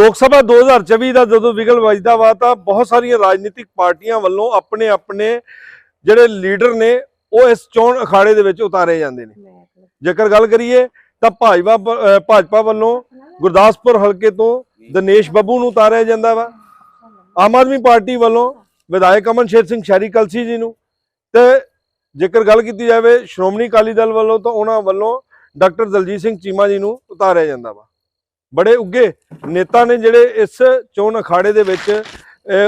ਲੋਕ ਸਭਾ 2024 ਦਾ ਜਦੋਂ ਵਿਗਲ ਵੱਜਦਾ ਵਾ ਤਾਂ ਬਹੁਤ ਸਾਰੀਆਂ ਰਾਜਨੀਤਿਕ ਪਾਰਟੀਆਂ ਵੱਲੋਂ ਆਪਣੇ ਆਪਣੇ ਜਿਹੜੇ ਲੀਡਰ ਨੇ ਉਹ ਇਸ ਚੋਣ ਅਖਾੜੇ ਦੇ ਵਿੱਚ ਉਤਾਰੇ ਜਾਂਦੇ ਨੇ। ਜੇਕਰ ਗੱਲ ਕਰੀਏ ਤਾਂ ਭਾਜਪਾ ਭਾਜਪਾ ਵੱਲੋਂ ਗੁਰਦਾਸਪੁਰ ਹਲਕੇ ਤੋਂ ਦਿਨੇਸ਼ ਬੱਬੂ ਨੂੰ ਉਤਾਰਿਆ ਜਾਂਦਾ ਵਾ। ਆਮ ਆਦਮੀ ਪਾਰਟੀ ਵੱਲੋਂ ਵਿਧਾਇਕ ਅਮਨ ਸ਼ੇਰ ਸਿੰਘ ਸ਼ਹਿਰੀ ਕਲਸੀ ਜੀ ਨੂੰ ਤੇ ਜੇਕਰ ਗੱਲ ਕੀਤੀ ਜਾਵੇ ਸ਼੍ਰੋਮਣੀ ਅਕਾਲੀ ਦਲ ਵੱਲੋਂ ਤਾਂ ਉਹਨਾਂ ਵੱਲੋਂ ਡਾਕਟਰ ਦਲਜੀਤ ਸਿੰਘ ਚੀਮਾ ਜੀ ਨੂੰ ਉਤਾਰਿਆ ਜਾਂਦਾ ਵਾ। ਬੜੇ ਉੱਗੇ ਨੇਤਾ ਨੇ ਜਿਹੜੇ ਇਸ ਚੋਣ ਅਖਾੜੇ ਦੇ ਵਿੱਚ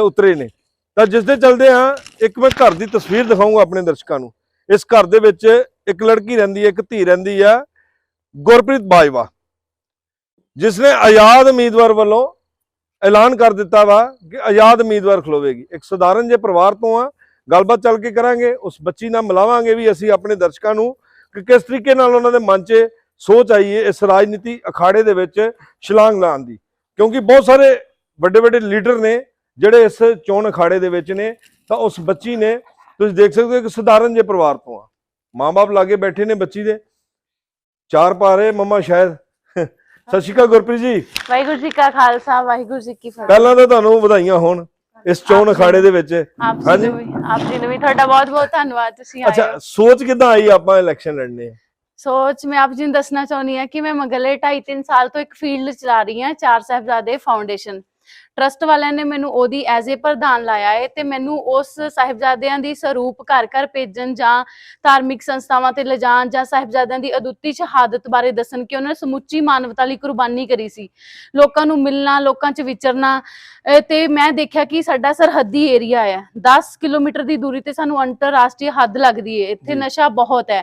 ਉਤਰੇ ਨੇ। ਤਾਂ ਜਿਸ ਦੇ ਚਲਦੇ ਹਾਂ, ਇੱਕ ਮੈਂ ਘਰ ਦੀ ਤਸਵੀਰ ਦਿਖਾਉਂਗਾ ਆਪਣੇ ਦਰਸ਼ਕਾਂ ਨੂੰ। ਇਸ ਘਰ ਦੇ ਵਿੱਚ ਇੱਕ ਲੜਕੀ ਰਹਿੰਦੀ ਹੈ, ਇੱਕ ਧੀ ਰਹਿੰਦੀ ਆ ਗੁਰਪ੍ਰੀਤ ਬਾਜਵਾ। ਜਿਸ ਨੇ ਆਜ਼ਾਦ ਉਮੀਦਵਾਰ ਵੱਲੋਂ ਐਲਾਨ ਕਰ ਦਿੱਤਾ ਵਾ ਕਿ ਆਜ਼ਾਦ ਉਮੀਦਵਾਰ ਖਲੋਵੇਗੀ। ਇੱਕ ਸਧਾਰਨ ਜੇ ਪਰਿਵਾਰ ਤੋਂ ਆ, ਗੱਲਬਾਤ ਚੱਲ ਕੇ ਕਰਾਂਗੇ, ਉਸ ਬੱਚੀ ਨਾਲ ਮਿਲਾਵਾਂਗੇ ਵੀ ਅਸੀਂ ਆਪਣੇ ਦਰਸ਼ਕਾਂ ਨੂੰ ਕਿ ਕਿਸ ਤਰੀਕੇ ਨਾਲ ਉਹਨਾਂ ਦੇ ਮਨ 'ਚ ਸੋਚ ਆਈ ਹੈ ਇਸ ਰਾਜਨੀਤੀ ਅਖਾੜੇ ਦੇ ਵਿੱਚ ਛਲਾਂਗ ਲਾਉਣ ਦੀ। ਕਿਉਂਕਿ ਬਹੁਤ ਸਾਰੇ ਵੱਡੇ ਵੱਡੇ ਲੀਡਰ ਨੇ ਜਿਹੜੇ ਇਸ ਚੋਣ ਅਖਾੜੇ ਦੇ ਵਿੱਚ ਨੇ ਤਾਂ ਉਸ ਬੱਚੀ ਨੇ ਤੁਸੀਂ ਦੇਖ ਸਕਦੇ ਹੋ ਕਿ ਸਧਾਰਨ ਜੇ ਪਰਿਵਾਰ ਤੋਂ ਆ। ਮਾਂ-ਬਾਪ ਲਾਗੇ ਬੈਠੇ ਨੇ ਬੱਚੀ ਦੇ। ਚਾਰ ਪਾ ਰਹੇ ਮੰਮਾ ਸ਼ਾਇਦ। ਸਤਿ ਸ਼੍ਰੀ ਅਕਾਲ ਗੁਰਪ੍ਰੀਤ ਜੀ। ਵਾਹਿਗੁਰੂ ਜੀ ਕਾ ਖਾਲਸਾ ਵਾਹਿਗੁਰੂ ਜੀ ਕੀ ਫਤਿਹ। ਪਹਿਲਾਂ ਤਾਂ ਤੁਹਾਨੂੰ ਵਧਾਈਆਂ ਹੋਣ ਇਸ ਚੋਣ ਅਖਾੜੇ ਦੇ ਵਿੱਚ। ਹਾਂਜੀ। ਆਪ ਜੀ ਨੂੰ ਵੀ ਤੁਹਾਡਾ ਬਹੁਤ ਬਹੁਤ ਧੰਨਵਾਦ ਤੁਸੀਂ ਆਏ ਅੱਛਾ ਸੋਚ ਕਿਦਾਂ ਆਈ ਆਪਾਂ ਇਲੈਕਸ਼ਨ ਲੜਨੇ? ਆ? ਸੋਚ ਮੈਂ ਆਪ ਜੀ ਨੂੰ ਦੱਸਣਾ ਚਾਹੁੰਦੀ ਹਾਂ ਕਿ ਮੈਂ ਮਗਲੇ 2.5 3 ਸਾਲ ਤੋਂ ਇੱਕ ਫੀਲਡ ਚਲਾ ਰਹੀ ਹਾਂ, ਚਾਰ ਸਾਹਿਬਜ਼ਾਦੇ ਫਾਊਂਡੇਸ਼ਨ ਟਰਸਟ ਵਾਲਿਆਂ ਨੇ ਮੈਨੂੰ ਉਹਦੀ ਐਜ਼ ਏ ਪ੍ਰਧਾਨ ਲਾਇਆ ਹੈ ਤੇ ਮੈਨੂੰ ਉਸ ਸਾਹਿਬਜ਼ਾਦਿਆਂ ਦੀ ਸਰੂਪ ਘਰ ਘਰ ਭੇਜਣ ਜਾਂ ਧਾਰਮਿਕ ਸੰਸਥਾਵਾਂ ਤੇ ਲਿਜਾਣ ਜਾਂ ਸਾਹਿਬਜ਼ਾਦਿਆਂ ਦੀ ਅਦੁੱਤੀ ਸ਼ਹਾਦਤ ਬਾਰੇ ਦੱਸਣ ਕਿ ਉਹਨਾਂ ਨੇ ਸਮੁੱਚੀ ਮਾਨਵਤਾ ਲਈ ਕੁਰਬਾਨੀ ਕਰੀ ਸੀ। ਲੋਕਾਂ ਨੂੰ ਮਿਲਣਾ ਲੋਕਾਂ 'ਚ ਵਿਚਰਨਾ ਤੇ ਮੈਂ ਦੇਖਿਆ ਕਿ ਸਾਡਾ ਸਰਹੱਦੀ ਏਰੀਆ ਹੈ 10 ਕਿਲੋਮੀਟਰ ਦੀ ਦੂਰੀ ਤੇ ਸਾਨੂੰ ਅੰਤਰਰਾਸ਼ਟਰੀ ਹੱਦ ਲੱਗਦੀ ਹੈ ਇੱਥੇ। ਨਸ਼ਾ ਬਹੁਤ ਹੈ।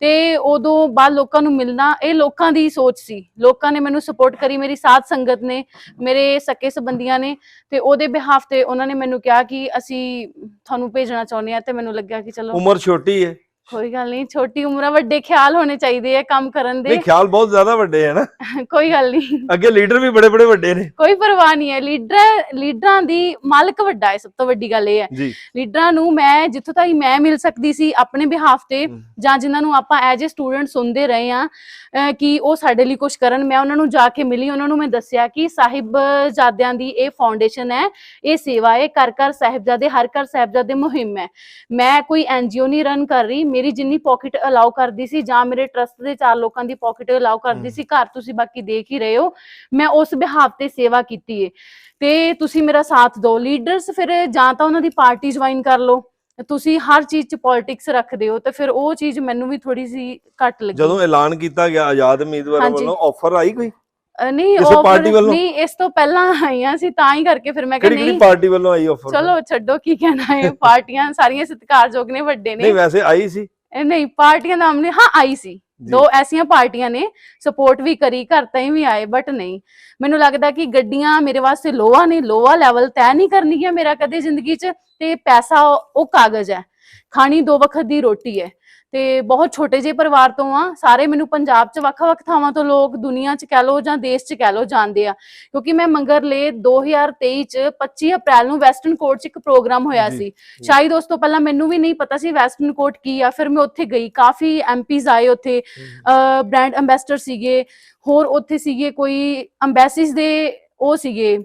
ਤੇ ਉਦੋਂ ਬਾਅਦ ਲੋਕਾਂ ਨੂੰ ਮਿਲਣਾ ਇਹ ਲੋਕਾਂ ਦੀ ਸੋਚ ਸੀ। ਲੋਕਾਂ ਨੇ ਮੈਨੂੰ ਸਪੋਰਟ ਕਰੀ ਮੇਰੀ ਸਾਥ ਸੰਗਤ ਨੇ ਮੇਰੇ ਸਕੇ ਸੰਬੰਧੀਆਂ ਨੇ ਤੇ ਉਹਦੇ ਬਿਹਾਫ ਤੇ ਉਹਨਾਂ ਨੇ ਮੈਨੂੰ ਕਿਹਾ ਕਿ ਅਸੀਂ ਤੁਹਾਨੂੰ ਭੇਜਣਾ ਚਾਹੁੰਦੇ ਆ ਤੇ ਮੈਨੂੰ ਲੱਗਿਆ ਕਿ ਚਲੋ ਉਮਰ ਛੋਟੀ ਹੈ। ਕੋਈ ਗੱਲ ਨਹੀਂ ਛੋਟੀ ਉਮਰਾਂ ਵੱਡੇ ਖਿਆਲ ਹੋਣੇ ਚਾਹੀਦੇ ਆ ਕੰਮ ਕਰਨ ਦੇ। ਨਹੀਂ ਖਿਆਲ ਬਹੁਤ ਜ਼ਿਆਦਾ ਵੱਡੇ ਹੈ ਨਾ। ਕੋਈ ਗੱਲ ਨਹੀਂ। ਅੱਗੇ ਲੀਡਰ ਵੀ ਬੜੇ ਬੜੇ ਵੱਡੇ ਨੇ। ਕੋਈ ਪਰਵਾਹ ਨਹੀਂ ਹੈ। ਲੀਡਰ ਲੀਡਰਾਂ ਦੀ ਮਾਲਕ ਵੱਡਾ ਹੈ ਸਭ ਤੋਂ ਵੱਡੀ ਗੱਲ ਇਹ ਹੈ। ਲੀਡਰਾਂ ਨੂੰ ਮੈਂ ਜਿੱਥੋਂ ਤਾਈਂ ਮੈਂ ਮਿਲ ਸਕਦੀ ਸੀ ਆਪਣੇ ਬਿਹਾਫ ਤੇ। ਜਾਂ ਜਿਨ੍ਹਾਂ ਨੂੰ ਆਪਾਂ ਐਜ ਅ ਸਟੂਡੈਂਟ ਸੁਣਦੇ ਰਹੇ ਆ ਕਿ ਉਹ ਸਾਡੇ ਲਈ ਕੁਝ ਕਰਨ ਮੈਂ ਉਹਨਾਂ ਨੂੰ ਜਾ ਕੇ ਮਿਲੀ ਉਹਨਾਂ ਨੂੰ ਮੈਂ ਦੱਸਿਆ ਕਿ ਸਾਹਿਬਜ਼ਾਦਿਆਂ ਦੀ ਇਹ ਫਾਊਂਡੇਸ਼ਨ ਹੈ ਇਹ ਸੇਵਾ ਹੈ ਘਰ ਘਰ ਸਾਹਿਬਜ਼ਾਦੇ ਹਰ ਘਰ ਸਾਹਿਬਜ਼ਾਦੇ ਮੁਹਿੰਮ ਹੈ। ਮੈਂ ਕੋਈ ਐਨਜੀਓ ਨਹੀਂ ਰਨ ਕਰ ਰਹੀ ਮੇਰੀ ਜਿੰਨੀ ਪਾਕਟ ਅਲਾਉ ਕਰਦੀ ਸੀ ਜਾਂ ਮੇਰੇ ਟਰਸਟ ਦੇ ਚਾਰ ਲੋਕਾਂ ਦੀ ਪਾਕਟ ਅਲਾਉ ਕਰਦੀ। ਸੀ ਘਰ ਤੁਸੀਂ ਬਾਕੀ ਦੇਖ ਹੀ ਰਹੇ ਹੋ ਮੈਂ ਉਸ ਬਿਹਾਫ ਤੇ ਸੇਵਾ ਕੀਤੀ ਹੈ ਤੇ ਤੁਸੀਂ ਮੇਰਾ ਸਾਥ ਦਿਓ। ਲੀਡਰਸ ਫਿਰ ਜਾਂ ਤਾਂ ਉਹਨਾਂ ਦੀ ਪਾਰਟੀ ਜੁਆਇਨ ਕਰ ਲਓ। ਤੁਸੀਂ ਹਰ ਚੀਜ਼ 'ਚ ਪੋਲਿਟਿਕਸ ਰੱਖਦੇ ਹੋ ਤੇ ਫਿਰ ਉਹ ਚੀਜ਼ ਮੈਨੂੰ ਵੀ ਥੋੜੀ ਸੀ ਘੱਟ ਲੱਗੀ। ਜਦੋਂ ਐਲਾਨ ਕੀਤਾ ਗਿਆ ਆਜ਼ਾਦ ਉਮੀਦਵਾਰ। ਵੱਲੋਂ ਆਫਰ ਆਈ ਕੋਈ? ਨਹੀਂ ਕਿਸੇ ਉਹ ਪਾਰਟੀ ਵੱਲੋਂ? ਨਹੀਂ ਇਸ ਤੋਂ ਪਹਿਲਾਂ ਆਈਆਂ ਸੀ ਤਾਂ ਹੀ ਕਰਕੇ ਫਿਰ ਮੈਂ ਕਿਹਾ ਕਿਹੜੀ ਕਿਹੜੀ ਨਹੀਂ। ਪਾਰਟੀ ਵੱਲੋਂ ਆਈ ਆਫਰ ਚਲੋ ਛੱਡੋ ਕੀ ਕਹਿਣਾ ਹੈ ਪਾਰਟੀਆਂ ਸਾਰੀਆਂ ਸਤਿਕਾਰਯੋਗ ਨੇ ਵੱਡੇ ਨੇ। ਨਹੀਂ ਵੈਸੇ ਆਈ ਸੀ। ਇਹ ਨਹੀਂ ਪਾਰਟੀਆਂ ਦਾ ਨਾਮ ਨੇ ਹਾਂ ਆਈ ਸੀ। ਦੋ ਐਸੀਆਂ ਪਾਰਟੀਆਂ ਨੇ ਸਪੋਰਟ ਵੀ ਕਰੀ ਘਰ ਤਾਈਂ ਵੀ ਆਏ ਬਟ ਨਹੀਂ। ਮੈਨੂੰ ਲੱਗਦਾ ਕਿ ਗੱਡੀਆਂ ਮੇਰੇ ਵਾਸਤੇ ਲੋਹਾ ਨੇ ਲੋਹਾ ਲੈਵਲ ਤੈਅ ਨਹੀਂ ਕਰਨੀ ਹੈ ਮੇਰਾ ਕਦੇ ਜ਼ਿੰਦਗੀ 'ਚ ਤੇ ਪੈਸਾ ਉਹ ਉਹ ਕਾਗਜ਼ ਹੈ। ਖਾਣੀ ਦੋ ਵਕਤ ਦੀ ਰੋਟੀ ਹੈ। ਤੇ ਬਹੁਤ ਛੋਟੇ ਜਿਹੇ ਪਰਿਵਾਰ ਤੋਂ ਆ ਸਾਰੇ ਮੈਨੂੰ ਪੰਜਾਬ 'ਚ ਵੱਖ-ਵੱਖ ਥਾਵਾਂ ਤੋਂ ਲੋਕ ਦੁਨੀਆ 'ਚ ਕਹਿ ਲੋ ਜਾਂ ਦੇਸ਼ 'ਚ ਕਹਿ ਲੋ ਜਾਣਦੇ ਆ। ਕਿਉਂਕਿ ਮੈਂ ਮੰਗਰਲੇ 2023 'ਚ 25 ਅਪ੍ਰੈਲ ਨੂੰ ਵੈਸਟਰਨ ਕੋਰਟ 'ਚ ਇੱਕ ਪ੍ਰੋਗਰਾਮ ਹੋਇਆ ਸੀ। ਸ਼ਾਇਦ ਉਸ ਤੋਂ ਪਹਿਲਾਂ ਮੈਨੂੰ ਵੀ ਨਹੀਂ ਪਤਾ ਸੀ ਵੈਸਟਰਨ ਕੋਰਟ ਕੀ ਆ ਫਿਰ ਮੈਂ ਉੱਥੇ ਗਈ। ਕਾਫੀ ਐਮਪੀਜ਼ ਆਏ ਉੱਥੇ ਬ੍ਰਾਂਡ ਐਮਬੈਸਡਰ ਸੀਗੇ ਹੋਰ ਉੱਥੇ ਸੀਗੇ ਕੋਈ ਅੰਬੈਸੀਜ਼ ਦੇ ਉਹ ਸੀਗੇ।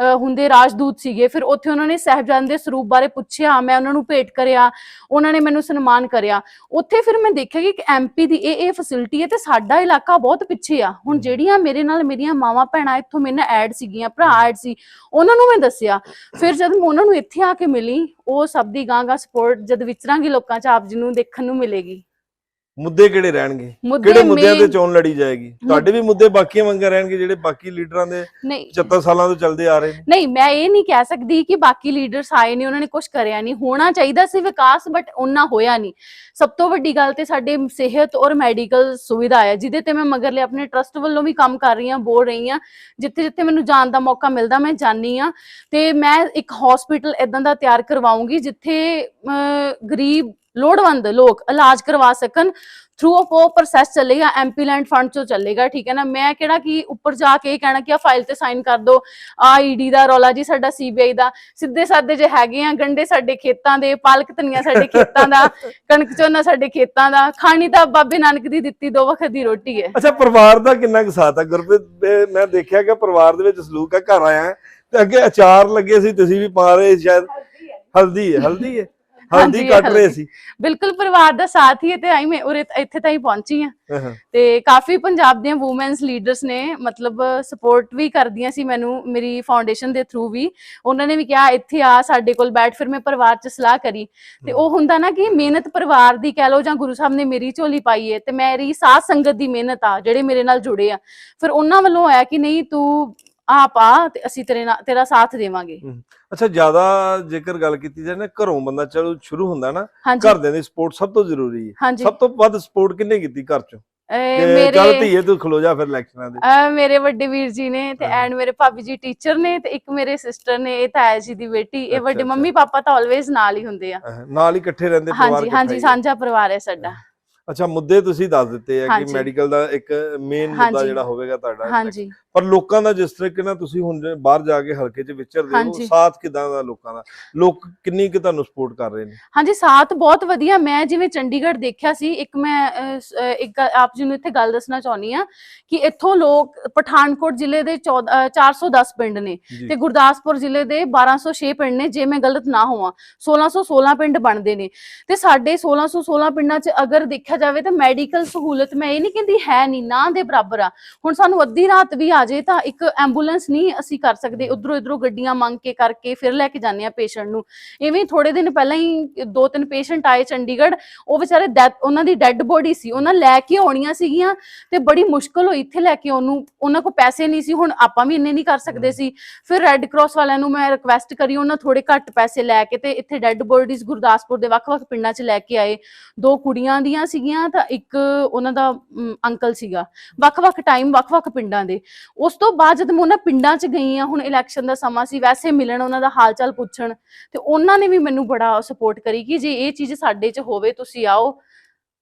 ਹੁੰਦੇ ਰਾਜਦੂਤ ਸੀਗੇ। ਫਿਰ ਉੱਥੇ ਉਹਨਾਂ ਨੇ ਸਹਿਬਜ਼ਾਦੇ ਦੇ ਸਰੂਪ ਬਾਰੇ ਪੁੱਛਿਆ ਮੈਂ ਉਹਨਾਂ ਨੂੰ ਭੇਟ ਕਰਿਆ ਉਹਨਾਂ ਨੇ ਮੈਨੂੰ ਸਨਮਾਨ ਕਰਿਆ। ਉੱਥੇ ਫਿਰ ਮੈਂ ਦੇਖਿਆ ਕਿ ਇੱਕ ਐਮਪੀ ਦੀ ਇਹ ਇਹ ਫੈਸਿਲਿਟੀ ਹੈ ਤੇ ਸਾਡਾ ਇਲਾਕਾ ਬਹੁਤ ਪਿੱਛੇ ਆ। ਹੁਣ। ਜਿਹੜੀਆਂ ਮੇਰੇ ਨਾਲ ਮੇਰੀਆਂ ਮਾਵਾਂ ਭੈਣਾਂ ਇੱਥੋਂ ਮੇਰੇ ਨਾਲ ਐਡ ਸੀਗੀਆਂ ਭਰਾ ਐਡ ਸੀ ਉਹਨਾਂ ਨੂੰ ਮੈਂ ਦੱਸਿਆ। ਫਿਰ ਜਦ ਮੈਂ ਉਹਨਾਂ ਨੂੰ ਇੱਥੇ ਆ ਕੇ ਮਿਲੀ ਉਹ ਸਭ ਦੀ ਗਾਂ ਗਾਂ ਸਪੋਰਟ ਜਦ ਵਿਚਰਾਂਗੀ ਲੋਕਾਂ 'ਚ ਆਪ ਜੀ ਨੂੰ ਦੇਖਣ ਨੂੰ ਮਿਲੇਗੀ। ਮੁੱਦੇ ਕਿਹੜੇ ਰਹਿਣਗੇ? ਕਿਹੜੇ ਮੁੱਦਿਆਂ ਤੇ ਚੋਣ ਲੜੀ ਜਾਏਗੀ? ਤੁਹਾਡੇ ਵੀ ਮੁੱਦੇ ਬਾਕੀਆਂ ਵਾਂਗਰ ਰਹਿਣਗੇ ਜਿਹੜੇ ਬਾਕੀ ਲੀਡਰਾਂ ਦੇ ਨਹੀਂ। 75 ਸਾਲਾਂ ਤੋਂ ਚੱਲਦੇ ਆ ਰਹੇ ਨੇ। ਨਹੀਂ ਮੈਂ ਇਹ ਨਹੀਂ ਕਹਿ ਸਕਦੀ ਕਿ ਬਾਕੀ ਲੀਡਰਸ ਆਏ ਨੇ ਉਹਨਾਂ ਨੇ ਕੁਝ ਕਰਿਆ ਨਹੀਂ। ਹੋਣਾ ਚਾਹੀਦਾ ਸੀ ਵਿਕਾਸ ਬਟ ਉਹਨਾਂ ਹੋਇਆ ਨਹੀਂ। ਸਭ ਤੋਂ ਵੱਡੀ ਗੱਲ ਤੇ ਸਾਡੇ ਸਿਹਤ ਔਰ ਮੈਡੀਕਲ ਸੁਵਿਧਾ ਹੈ ਜਿਹਦੇ ਤੇ ਮੈਂ ਮਗਰਲੇ ਆਪਣੇ ਟਰਸਟ ਵੱਲੋਂ ਵੀ ਕੰਮ ਕਰ ਰਹੀ ਹਾਂ ਬੋਲ ਰਹੀ ਹਾਂ। ਜਿੱਥੇ ਜਿੱਥੇ ਮੈਨੂੰ ਜਾਣ ਦਾ ਮੌਕਾ ਮਿਲਦਾ ਮੈਂ ਜਾਣੀ ਆ ਤੇ ਮੈਂ ਇੱਕ ਹਸਪੀਟਲ ਇਦਾਂ ਦਾ ਤਿਆਰ ਕਰਵਾਉਂਗੀ ਜਿੱਥੇ ਗਰੀਬ ਲੋੜਵੰਦ ਲੋਕ ਇਲਾਜ ਕਰਵਾ ਸਕਣ ਥਰੂ ਆਫ ਉਹ ਪ੍ਰੋਸੈਸ ਚੱਲੇਗਾ ਐਮਪੀ ਲੈਂਡ ਫੰਡ ਚੋਂ ਚੱਲੇਗਾ ਠੀਕ ਹੈ ਨਾ? ਮੈਂ ਕਿਹੜਾ ਕਿ ਉੱਪਰ ਜਾ ਕੇ ਇਹ ਕਹਿਣਾ ਕਿ ਆ ਫਾਈਲ ਤੇ ਸਾਈਨ ਕਰ ਦਿਓ ਆ ਈਡੀ ਦਾ ਰੌਲਾ ਜੀ ਸਾਡਾ ਸੀਬੀਆਈ ਦਾ ਸਿੱਧੇ ਸਾਦੇ ਜੇ ਹੈਗੇ ਆ ਗੰਡੇ ਸਾਡੇ ਖੇਤਾਂ ਦੇ ਪਾਲਕ ਧਨੀਆ ਸਾਡੇ ਖੇਤਾਂ ਦਾ ਕਣਕ ਝੋਨਾ ਸਾਡੇ ਖੇਤਾਂ ਦਾ ਖਾਣੀ ਤਾਂ ਬਾਬੇ ਨਾਨਕ ਦੀ ਦਿੱਤੀ ਦੋ ਵਕਤ ਦੀ ਰੋਟੀ ਹੈ। ਅੱਛਾ ਪਰਿਵਾਰ ਦਾ ਕਿੰਨਾ ਕੁ ਸਾਥ ਹੈ ਗੁਰਪ੍ਰੀਤ ਮੈਂ ਦੇਖਿਆ ਕਿ ਪਰਿਵਾਰ ਦੇ ਵਿੱਚ ਸਲੂਕ ਹੈ ਘਰ ਆਇਆ ਤੇ ਅੱਗੇ ਅਚਾਰ ਲੱਗੇ ਸੀ ਤੁਸੀਂ ਵੀ ਪਾ ਰਹੇ ਸ਼ਾਇਦ? ਹਲਦੀ ਹੈ ਹਲਦੀ ਹੈ। ਹਲਦੀ ਕੱਟ ਰਹੇ। ਸੀ। ਬਿਲਕੁਲ ਪਰਿਵਾਰ ਦਾ ਸਾਥ ਹੀ ਤੇ ਆਈ ਮੈਂ ਉਰੇ ਇੱਥੇ ਤਾਈਂ ਪਹੁੰਚੀ ਆ ਤੇ ਕਾਫੀ ਪੰਜਾਬ ਦੀਆਂ ਔਮਨਸ ਲੀਡਰਸ ਨੇ ਮਤਲਬ ਸਪੋਰਟ ਵੀ ਕਰਦੀਆਂ ਸੀ ਮੈਨੂੰ ਮੇਰੀ ਫਾਊਂਡੇਸ਼ਨ ਦੇ ਥਰੂ ਵੀ। ਉਹਨਾਂ ਨੇ ਵੀ ਕਿਹਾ ਇੱਥੇ ਆ ਸਾਡੇ ਕੋਲ ਬੈਠ ਫਿਰ ਮੈਂ ਪਰਿਵਾਰ 'ਚ ਸਲਾਹ ਕਰੀ। ਤੇ ਉਹ ਹੁੰਦਾ ਨਾ ਕਿ ਮਿਹਨਤ ਪਰਿਵਾਰ ਦੀ ਕਹਿ ਲਓ ਜਾਂ ਗੁਰੂ ਸਾਹਿਬ ਨੇ ਮੇਰੀ ਝੋਲੀ ਪਾਈ ਹੈ ਤੇ ਮੇਰੀ ਸਾਥ ਸੰਗਤ ਦੀ ਮਿਹਨਤ ਆ ਜਿਹੜੇ ਮੇਰੇ ਨਾਲ ਜੁੜੇ ਆ। ਫਿਰ ਉਹਨਾਂ ਵੱਲੋਂ ਆਇਆ ਕਿ ਨਹੀਂ ਤੂੰ ਆਪ ਆ ਤੇ ਅਸੀਂ ਤੇਰੇ ਨਾਲ ਤੇਰਾ ਸਾਥ ਦੇਵਾਂਗੇ। ਅੱਛਾ ਜ਼ਿਆਦਾ ਜੇਕਰ ਗੱਲ ਕੀਤੀ ਜਾਏ ਨਾ ਘਰੋਂ ਬੰਦਾ ਚਲੋ ਸ਼ੁਰੂ ਹੁੰਦਾ ਨਾ ਘਰਦਿਆਂ ਦੀ ਸਪੋਰਟ ਸਭ ਤੋਂ ਜ਼ਰੂਰੀ ਹੈ। ਸਭ ਤੋਂ ਵੱਧ ਸਪੋਰਟ ਕਿੰਨੇ ਕੀਤੀ ਘਰ ਚੋਂ? ਕਿ ਚੱਲ ਮੇਰੇ ਧੀਏ ਤੂੰ ਖਲੋ ਜਾ ਫਿਰ ਇਲੈਕਸ਼ਨਾਂ ਦੇ। ਮੇਰੇ ਵੱਡੇ ਵੀਰ ਜੀ ਨੇ ਤੇ। ਐਂਡ ਮੇਰੇ ਭਾਬੀ ਜੀ ਟੀਚਰ ਨੇ ਤੇ ਇੱਕ ਮੇਰੇ ਸਿਸਟਰ ਨੇ ਇਹ ਤਾਇਆ ਜੀ ਦੀ ਬੇਟੀ ਇਹ ਵੱਡੇ। ਮੰਮੀ ਪਾਪਾ ਤਾਂ ਆਲਵੇਜ਼ ਨਾਲ ਹੀ ਹੁੰਦੇ ਆ। ਨਾਲ ਹੀ ਇਕੱਠੇ ਰਹਿੰਦੇ ਪਰਿਵਾਰ ਹਾਂਜੀ ਹਾਂਜੀ। ਸਾਂਝਾ ਪਰਿਵਾਰ ਹੈ ਸਾਡਾ। ਅੱਛਾ ਮੁੱਦੇ ਤੁਸੀਂ ਦੱਸ ਦਿੱਤੇ ਆ ਕਿ ਹਾਂਜੀ। ਮੈਡੀਕਲ ਦਾ ਇੱਕ ਮੇਨ ਮੁੱਦਾ ਹਾਂਜੀ। ਜਿਹੜਾ ਹੋਵੇਗਾ ਤੁਹਾਡਾ ਹਾਂਜੀ। ਪਰ ਲੋਕਾਂ ਦਾ ਜਿਸ ਤਰੀਕੇ ਨਾਲ ਤੁਸੀਂ ਹੁਣ ਜੇ ਬਾਹਰ ਜਾ ਕੇ ਹਲਕੇ 'ਚ ਵਿਚਰਦੇ ਹੋ ਹਾਂਜੀ। ਸਾਥ ਕਿਦਾਂ ਦਾ ਲੋਕਾਂ ਦਾ? ਲੋਕ ਕਿੰਨੀ ਕਿ ਤੁਹਾਨੂੰ ਸਪੋਰਟ ਕਰ ਰਹੇ ਨੇ? ਹਾਂਜੀ ਸਾਥ ਬਹੁਤ ਵਧੀਆ। ਮੈਂ ਜਿਵੇਂ ਚੰਡੀਗੜ੍ਹ ਦੇਖਿਆ ਸੀ ਇੱਕ ਮੈਂ ਅਹ, ਸ- ਅਹ, ਇੱਕ ਗੱਲ- ਆਪ ਜੀ ਨੂੰ ਇੱਥੇ ਗੱਲ ਦੱਸਣਾ ਚਾਹੁੰਦੀ ਆ ਕਿ ਇੱਥੋਂ ਲੋਕ ਪਠਾਨਕੋਟ ਜ਼ਿਲ੍ਹੇ ਦੇ 14 ਅਹ, 410 ਪਿੰਡ ਨੇ ਜੀ। ਤੇ ਗੁਰਦਾਸਪੁਰ ਜ਼ਿਲ੍ਹੇ ਦੇ 1206 ਪਿੰਡ ਨੇ ਜੇ ਮੈਂ ਗਲਤ ਨਾ ਹੋਵਾਂ। 1616 ਪਿੰਡ ਬਣਦੇ ਨੇ। ਤੇ ਸਾਡੇ 1616 ਪਿੰਡਾਂ 'ਚ ਅਗਰ ਦੇਖਿਆ ਜਾਵੇ ਤਾਂ ਮੈਡੀਕਲ ਸਹੂਲਤ ਮੈਂ ਇਹ ਨਹੀਂ ਕਹਿੰਦੀ ਹੈ ਨਹੀਂ, ਨਾ ਦੇ ਬਰਾਬਰ ਆ। ਹੁਣ ਸਾਨੂੰ ਅੱਧੀ ਰਾਤ ਵੀ ਆ ਜਾਏ ਤਾਂ ਇੱਕ ਐਂਬੂਲੈਂਸ ਨਹੀਂ ਅਸੀਂ ਕਰ ਸਕਦੇ। ਉਧਰੋਂ ਇਧਰੋਂ ਗੱਡੀਆਂ ਮੰਗ ਕੇ ਕਰਕੇ ਫਿਰ ਲੈ ਕੇ ਜਾਂਦੇ ਆ ਪੇਸ਼ੈਂਟ ਨੂੰ। ਇਵੇਂ ਥੋੜੇ ਦਿਨ ਪਹਿਲਾਂ ਹੀ ਦੋ ਤਿੰਨ ਪੇਸ਼ੈਂਟ ਆਏ ਚੰਡੀਗੜ੍ਹ, ਉਹ ਵਿਚਾਰੇ ਉਹਨਾਂ ਦੀ ਡੈੱਡ ਬੋਡੀ ਸੀ। ਉਹਨਾਂ ਲੈ ਕੇ ਆਉਣੀਆਂ ਸੀਗੀਆਂ ਤੇ ਬੜੀ ਮੁਸ਼ਕਲ ਹੋਈ ਇੱਥੇ ਲੈ ਕੇ ਉਹਨੂੰ ਉਹਨਾਂ ਕੋਲ ਪੈਸੇ ਨਹੀਂ ਸੀ, ਹੁਣ ਆਪਾਂ ਵੀ ਇੰਨੇ ਨਹੀਂ ਕਰ ਸਕਦੇ ਸੀ। ਫਿਰ ਰੈੱਡ ਕਰਾਸ ਵਾਲਿਆਂ ਨੂੰ ਮੈਂ ਰਿਕਵੈਸਟ ਕਰੀ, ਉਹਨਾਂ ਥੋੜੇ ਘੱਟ ਪੈਸੇ ਲੈ ਕੇ ਤੇ ਇੱਥੇ ਡੈੱਡ ਬੋਡੀਜ਼ ਗੁਰਦਾਸਪੁਰ ਦੇ ਵੱਖ-ਵੱਖ ਪਿੰਡਾਂ 'ਚ ਲੈ ਕੇ ਆਏ। ਦੋ ਕੁੜੀਆਂ ਦੀਆਂ ਸੀਗੀਆਂ ਤਾਂ ਇੱਕ ਉਹਨਾਂ ਦਾ ਅੰਕਲ ਸੀਗਾ। ਵੱਖ-ਵੱਖ ਟਾਈਮ ਵੱਖ-ਵੱਖ ਪਿੰਡਾਂ ਦੇ। ਉਸ ਤੋਂ ਬਾਅਦ ਜਦ ਮੈਂ ਉਹਨਾਂ ਪਿੰਡਾਂ 'ਚ ਗਈ ਆ ਹੁਣ ਇਲੈਕਸ਼ਨ ਦਾ ਸਮਾਂ ਸੀ ਵੈਸੇ ਮਿਲਣ ਉਹਨਾਂ ਦਾ ਹਾਲ ਚਾਲ ਪੁੱਛਣ ਤੇ ਉਹਨਾਂ ਨੇ ਵੀ ਮੈਨੂੰ ਬੜਾ ਸਪੋਰਟ ਕਰੀ ਕਿ ਜੇ ਇਹ ਚੀਜ਼ ਸਾਡੇ 'ਚ ਹੋਵੇ ਤੁਸੀਂ ਆਓ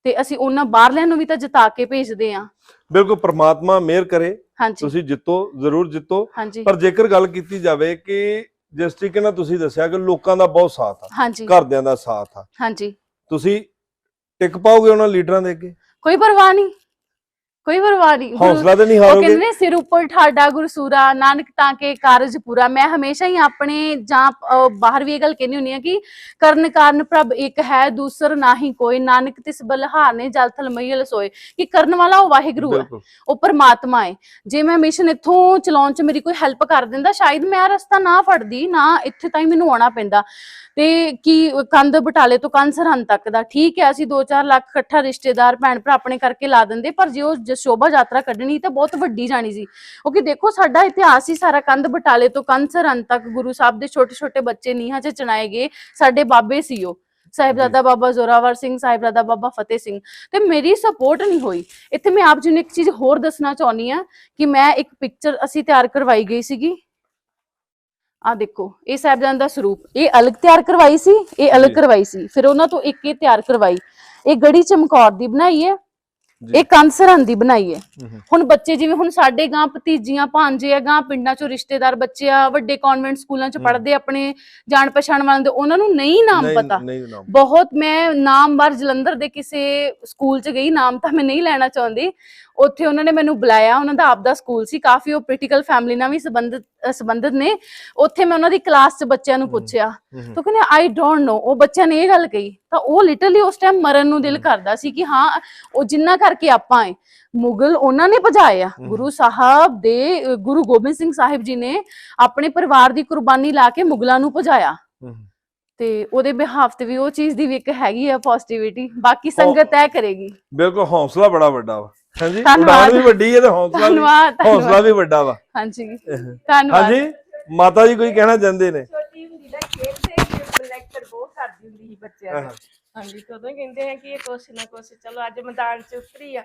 ਤੇ ਅਸੀਂ ਉਹਨਾਂ ਬਾਹਰਲਿਆਂ ਨੂੰ ਵੀ ਤਾਂ ਜਿਤਾ ਕੇ ਭੇਜਦੇ ਆ ਬਿਲਕੁਲ ਪ੍ਰਮਾਤਮਾ ਮਿਹਰ ਕਰੇ। ਤੁਸੀਂ ਜਿੱਤੋ ਜ਼ਰੂਰ ਜਿੱਤੋ। ਪਰ ਜੇਕਰ ਗੱਲ ਕੀਤੀ ਜਾਵੇ ਕਿ ਜਿਸ ਤਰੀਕੇ ਨਾਲ ਤੁਸੀਂ ਦੱਸਿਆ ਕਿ ਲੋਕਾਂ ਦਾ ਬਹੁਤ ਸਾਥ ਆ ਘਰਦਿਆਂ ਦਾ ਸਾਥ ਆ ਹਾਂਜੀ। ਤੁਸੀਂ ਟਿਕ ਪਾਓਗੇ ਉਹਨਾਂ ਲੀਡਰਾਂ ਦੇ ਅੱਗੇ? ਕੋਈ ਪਰਵਾਹ ਨਹੀਂ। ਕੋਈ ਪਰਵਾਹ ਨਹੀਂ। ਹੌਸਲਾ ਤੇ ਨਹੀਂ ਉਹ ਹਾਰੋਗੇ? ਕਹਿੰਦੇ ਨੇ ਸਿਰ ਉੱਪਰ ਠਾਡਾ ਗੁਰਸੂਰਾ ਨਾਨਕ ਤਾਂ ਕੇ ਕਾਰਜ ਪੂਰਾ। ਮੈਂ ਹਮੇਸ਼ਾ ਹੀ ਆਪਣੇ ਜਾਂ ਬਾਹਰ ਵੀ ਇਹ ਗੱਲ ਕਹਿੰਦੀ ਹੁੰਦੀ ਆ ਕਿ ਕਰਨ ਕਾਰਨ ਪ੍ਰਭ ਇੱਕ ਹੈ ਦੂਸਰ ਨਾਹੀ ਕੋਈ। ਨਾਨਕ ਤਿਸ ਬਲਹਾਰ ਨੇ ਜਲ ਥਲ ਮਈਲ ਸੋਏ ਕਿ ਕਰਨ ਵਾਲਾ ਉਹ ਵਾਹਿਗੁਰੂ ਹੈ ਉਹ ਪਰਮਾਤਮਾ ਹੈ। ਜੇ ਮੈਂ ਮਿਸ਼ਨ ਇੱਥੋਂ ਚਲਾਉਣ ਚ ਮੇਰੀ ਕੋਈ ਹੈਲਪ ਕਰ ਦਿੰਦਾ ਸ਼ਾਇਦ ਮੈਂ ਆਹ ਰਸਤਾ ਨਾ ਫੜਦੀ ਨਾ ਇੱਥੇ ਤਾਈਂ ਮੈਨੂੰ ਆਉਣਾ ਪੈਂਦਾ। ਤੇ ਕੀ ਕੰਧ ਬਟਾਲੇ ਤੋਂ ਕੰਧ ਸਰਹੰਦ ਤੱਕ ਦਾ? ਠੀਕ ਹੈ ਅਸੀਂ 2-4 ਲੱਖ ਇਕੱਠਾ ਰਿਸ਼ਤੇਦਾਰ ਭੈਣ ਭਰਾ ਆਪਣੇ ਕਰਕੇ ਲਾ ਦਿੰਦੇ ਪਰ ਜੇ ਉਹ ਜ- ਸ਼ੋਭਾ ਯਾਤਰਾ ਕੱਢਣੀ ਤਾਂ ਬਹੁਤ ਵੱਡੀ ਜਾਣੀ ਸੀ। ਕਿਉਂਕਿ ਦੇਖੋ ਸਾਡਾ ਇਤਿਹਾਸ ਹੀ ਸਾਰਾ ਕੰਧ ਬਟਾਲੇ ਤੋਂ ਕੰਧ ਸਰਹੰਦ ਤੱਕ ਗੁਰੂ ਸਾਹਿਬ ਦੇ ਛੋਟੇ-ਛੋਟੇ ਬੱਚੇ ਨੀਹਾਂ 'ਚ ਚਣਾਏ ਗਏ ਸਾਡੇ ਬਾਬੇ ਸੀ ਉਹ ਸਾਹਿਬਜ਼ਾਦਾ ਬਾਬਾ ਜ਼ੋਰਾਵਰ ਸਿੰਘ ਸਾਹਿਬਜ਼ਾਦਾ ਬਾਬਾ ਫਤਿਹ ਸਿੰਘ। ਤੇ ਮੇਰੀ ਸਪੋਰਟ ਨਹੀਂ ਹੋਈ। ਇੱਥੇ ਮੈਂ ਆਪ ਜੀ ਨੂੰ ਇੱਕ ਚੀਜ਼ ਹੋਰ ਦੱਸਣਾ ਚਾਹੁੰਦੀ ਆ ਕਿ ਮੈਂ ਇੱਕ ਪਿਕਚਰ ਅਸੀਂ ਤਿਆਰ ਕਰਵਾਈ ਗਈ ਸੀਗੀ। ਆ ਦੇਖੋ ਇਹ ਸਾਹਿਬਜ਼ਾਦਾ ਦਾ ਸਰੂਪ ਇਹ ਅਲੱਗ ਤਿਆਰ ਕਰਵਾਈ ਸੀ ਇਹ ਅਲੱਗ। ਕਰਵਾਈ ਸੀ ਫਿਰ ਉਹਨਾਂ ਤੋਂ ਇੱਕ ਇਹ ਤਿਆਰ ਕਰਵਾਈ। ਇਹ ਗੜੀ ਚਮਕੌਰ ਦੀ ਬਣਾਈ ਹੈ। ਇਹ ਕੰਧ ਸਰਹੰਦ ਦੀ ਬਣਾਈ ਹੈ। ਹੁਣ ਬੱਚੇ ਜਿਵੇਂ ਹੁਣ ਸਾਡੇ ਗਾਂ ਭਤੀਜੀਆਂ ਭਾਂਜੇ ਆ ਗਾਂ ਪਿੰਡਾਂ ਚੋਂ ਰਿਸ਼ਤੇਦਾਰ ਬੱਚੇ ਆ ਵੱਡੇ ਕਨਵੈਂਟ ਸਕੂਲਾਂ ਚ। ਪੜ੍ਹਦੇ ਆਪਣੇ ਜਾਣ ਪਛਾਣ ਵਾਲਿਆਂ ਦੇ ਉਹਨਾਂ ਨੂੰ ਨਹੀਂ ਨਾਮ ਪਤਾ। ਬਹੁਤ ਮੈਂ ਨਾਮ ਬਾਰ ਜਲੰਧਰ ਦੇ ਕਿਸੇ ਸਕੂਲ ਚ ਗਈ ਨਾਮ ਤਾਂ ਮੈਂ ਨਹੀਂ ਲੈਣਾ ਚਾਹੁੰਦੀ। ਉੱਥੇ ਉਹਨਾਂ ਨੇ ਮੈਨੂੰ ਬੁਲਾਇਆ ਉਹਨਾਂ ਦਾ ਆਪਦਾ ਸਕੂਲ ਸੀ ਕਾਫੀ ਉਹ ਪੋਲੀਟੀਕਲ ਫੈਮਿਲੀ ਨਾਲ ਵੀ ਸੰਬੰਧਿਤ ਸੰਬੰਧਿਤ ਨੇ ਉੱਥੇ ਮੈਂ ਉਹਨਾਂ ਦੀ ਕਲਾਸ ਚ ਬੱਚਿਆਂ ਨੂੰ। ਪੁੱਛਿਆ ਤਾਂ ਕਹਿੰਦੇ ਆਈ ਡੋਨਟ ਨੋ ਉਹ ਬੱਚਿਆਂ ਨੇ ਇਹ ਗੱਲ ਕਹੀ ਤਾਂ ਉਹ ਲਿਟਰਲੀ ਉਸ ਟਾਈਮ ਮਰਨ ਨੂੰ ਦਿਲ। ਕਰਦਾ ਸੀ ਕਿ ਹਾਂ ਉਹ ਜਿੰਨਾ ਕਰਕੇ ਆਪਾਂ ਆਏ ਮੁਗਲ ਉਹਨਾਂ ਨੇ ਭਜਾਏ ਆ। ਗੁਰੂ ਸਾਹਿਬ ਦੇ ਗੁਰੂ ਗੋਬਿੰਦ ਸਿੰਘ ਸਾਹਿਬ ਜੀ ਨੇ ਆਪਣੇ ਪਰਿਵਾਰ ਦੀ ਕੁਰਬਾਨੀ ਲਾ ਕੇ ਮੁਗਲਾਂ ਨੂੰ ਭਜਾਇਆ। ਤੇ ਉਹਦੇ ਬਿਹਾਫ ਤੇ ਵੀ ਉਹ ਚੀਜ਼ ਦੀ ਵੀ ਇੱਕ ਹੈਗੀ ਆ ਪੋਜ਼ਿਟਿਵਿਟੀ ਬਾਕੀ ਸੰਗਤ ਤੈਅ ਕਰੇਗੀ ਬਿਲਕੁਲ ਹੌਸਲਾ ਬੜਾ ਵੱਡਾ ਵਾ ਹਾਂਜੀ? ਧੰਨਵਾਦ। ਉਡਾਨ ਵੀ ਵੱਡੀ ਹੈ ਤੇ ਹੌਸਲਾ ਵੀ ਧੰਨਵਾਦ ਹੌਸਲਾ ਵੀ ਵੱਡਾ ਵਾ। ਹਾਂਜੀ ਧੰਨਵਾਦ। ਹਾਂਜੀ? ਮਾਤਾ ਜੀ ਕੋਈ ਕਹਿਣਾ ਚਾਹੁੰਦੇ ਨੇ? ਛੋਟੀ ਹੁੰਦੀ ਦਾ ਖੇਡਦੇ ਲੈਕਚਰ ਬਹੁਤ ਕਰਦੀ ਹੁੰਦੀ ਸੀ ਬੱਚਿਆਂ। ਦਾ ਹਾਂਜੀ ਤੇ ਹੀ ਕਹਿੰਦੇ ਆ ਕਿ ਇਹ ਕੁਛ ਨਾ ਕੁਛ ਚਲੋ ਅੱਜ ਮੈਦਾਨ 'ਚ ਉਤਰੀ ਆ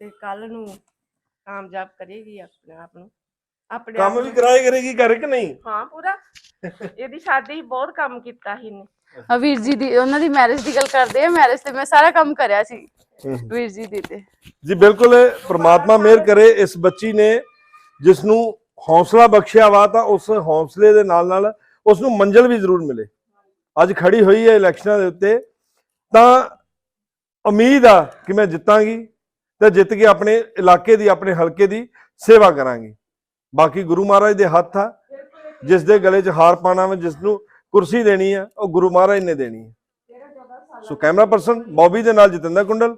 ਤੇ ਕੱਲ ਨੂੰ ਕਾਮਯਾਬ ਕਰੇਗੀ ਆਪਣੇ ਆਪ ਨੂੰ। ਆਪਣੇ ਆਪ ਕੰਮ ਵੀ। ਕਰਾਏ ਕਰੇਗੀ ਕਰ ਕਿ ਨਹੀਂ? ਹਾਂ ਪੂਰਾ। ਇਹਦੀ ਸ਼ਾਦੀ ਬਹੁਤ ਕੰਮ ਕੀਤਾ ਸੀ ਇਹਨੇ। ਵੀਰ ਜੀ ਦੀ ਉਹਨਾਂ ਦੀ ਮੈਰਿਜ ਦੀ ਗੱਲ ਕਰਦੇ ਆ ਮੈਰਿਜ ਤੇ ਮੈਂ ਸਾਰਾ ਕੰਮ ਕਰਿਆ ਸੀ। ਵੀਰ ਜੀ ਦੀ ਤੇ ਜੀ ਬਿਲਕੁਲ ਪ੍ਰਮਾਤਮਾ ਮਿਹਰ ਕਰੇ ਇਸ ਬੱਚੀ ਨੇ ਜਿਸ ਨੂੰ ਹੌਸਲਾ ਬਖਸ਼ਿਆ ਵਾ ਤਾਂ ਉਸ ਹੌਸਲੇ ਦੇ ਨਾਲ ਨਾਲ ਉਸ ਨੂੰ ਮੰਜ਼ਲ ਵੀ ਜ਼ਰੂਰ ਮਿਲੇ। ਅੱਜ ਖੜੀ ਹੋਈ ਹੈ ਇਲੈਕਸ਼ਨਾਂ ਦੇ ਉੱਤੇ ਤਾਂ ਉਮੀਦ ਆ ਕਿ ਮੈਂ ਜਿੱਤਾਂਗੀ ਤੇ ਜਿੱਤ ਕੇ ਆਪਣੇ ਇਲਾਕੇ ਦੀ ਆਪਣੇ ਹਲਕੇ ਦੀ ਸੇਵਾ ਕਰਾਂਗੀ। ਬਾਕੀ ਗੁਰੂ ਮਹਾਰਾਜ ਦੇ ਹੱਥ ਆ ਜਿਸ ਦੇ ਗਲੇ 'ਚ ਹਾਰ ਪਾਣਾ ਵਾ ਜਿਸ ਨੂੰ ਕੁਰਸੀ ਦੇਣੀ ਆ ਉਹ ਗੁਰੂ ਮਹਾਰਾਜ ਨੇ ਦੇਣੀ ਹੈ ਸੋ ਕੈਮਰਾ ਪਰਸਨ ਬੌਬੀ ਦੇ ਨਾਲ ਜਤਿੰਦਰ ਕੁੰਡਲ